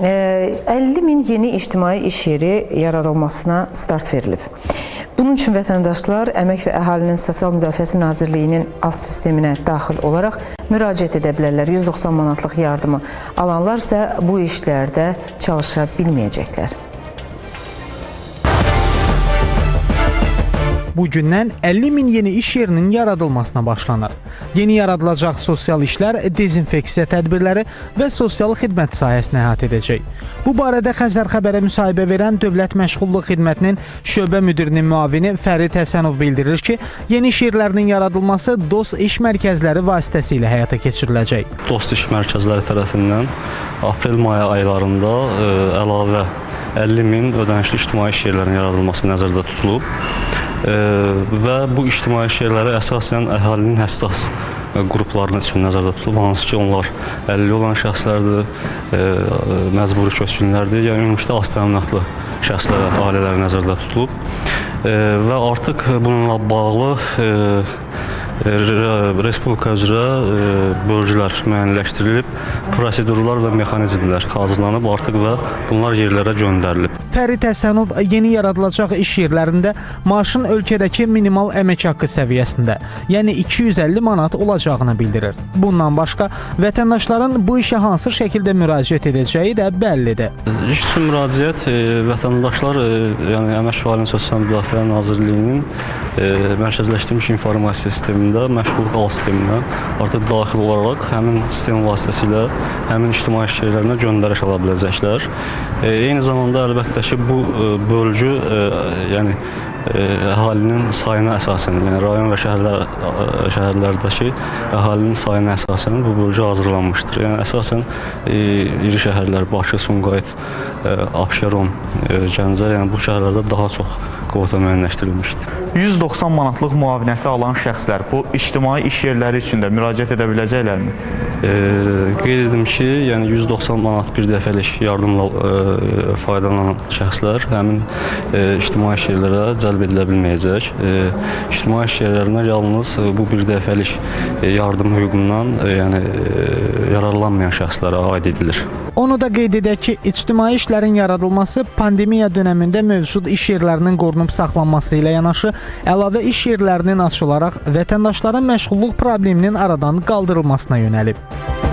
Ee, 50 min yeni ictimai iş yeri yaradılmasına start verilib. Bunun üçün vətəndaşlar Əmək və Əhalinin Sosial Müdafiəsi Nazirliyinin alt sisteminə daxil olaraq müraciət edə bilərlər. 190 manatlıq yardımı alanlar isə bu işlərdə çalışa bilməyəcəklər. Bugündən 50 min yeni iş yerinin yaradılmasına başlanır. Yeni yaradılacaq sosial işlər dezinfeksiya tədbirləri və sosial xidmət sahəsini əhatə edəcək. Bu barədə Xəzər xəbərə müsahibə verən Dövlət Məşğulluq Xidmətinin şöbə müdirinin müavini Fərid Həsənov bildirir ki, yeni iş yerlərinin yaradılması DOS iş mərkəzləri vasitəsilə həyata keçiriləcək. Dost iş mərkəzləri tərəfindən aprel-may aylarında ə, əlavə 50 min ödənişli ictimai iş yerlərinin yaradılması nəzərdə tutulub. Və bu ictimai iş yerləri əsasən əhalinin həssas qruplarının üçün nəzərdə tutulub, hansı ki, onlar əlilliyi olan şəxslərdir, ə, məcburi köçkünlərdir, yəni ümumilikdə az təminatlı şəxslərə, ailələrə nəzərdə tutulub. Ə, və artıq bununla bağlı Re- Respublika üzrə e, bölgülər müəyyənləşdirilib, prosedurlar və mexanizmlər hazırlanıb artıq və bunlar yerlərə göndərilib. Fərid Həsənov yeni yaradılacaq iş yerlərində maaşın ölkədəki minimal əmək haqqı səviyyəsində, yəni 250 manat olacağını bildirir. Bundan başqa vətəndaşların bu işə hansı şəkildə müraciət edəcəyi də bəllidir. İş üçün müraciət e, vətəndaşlar, e, yəni Əmək və Sosial Müdafiə Nazirliyinin mərkəzləşdirilmiş informasiya sistemində, məşğulluq al sisteminə artıq daxil olaraq həmin sistem vasitəsilə həmin ictimai iş yerlərinə göndəriş ala biləcəklər. E, eyni zamanda əlbəttə ki, bu e, bölgü e, yəni əhalinin sayına əsasən, yəni rayon və şəhərlər ə, şəhərlərdəki əhalinin sayına əsasən bu bölgü hazırlanmışdır. Yəni əsasən e, iri şəhərlər Bakı, Sumqayıt, e, Abşeron, e, Gəncə, yəni bu şəhərlərdə daha çox kvota müəyyənləşdirilmişdir. 190 manatlıq müavinəti alan şəxslər bu ictimai iş yerləri üçün də müraciət edə biləcəklərmi? E, qeyd edim ki, yəni 190 manat bir dəfəlik yardımla e, faydalanan şəxslər həmin e, ictimai iş yerlərə cəlb edilə bilməyəcək. E, ictimai iş yerlərinə yalnız e, bu bir dəfəlik e, yardım hüququndan yəni yararlanmayan şəxslərə aid edilir. Onu da qeyd edək ki, ictimai işlərin yaradılması pandemiya dövründə mövcud iş yerlərinin qorunub saxlanması ilə yanaşı, əlavə iş yerlərinin açılaraq vətəndaşların məşğulluq probleminin aradan qaldırılmasına yönəlib.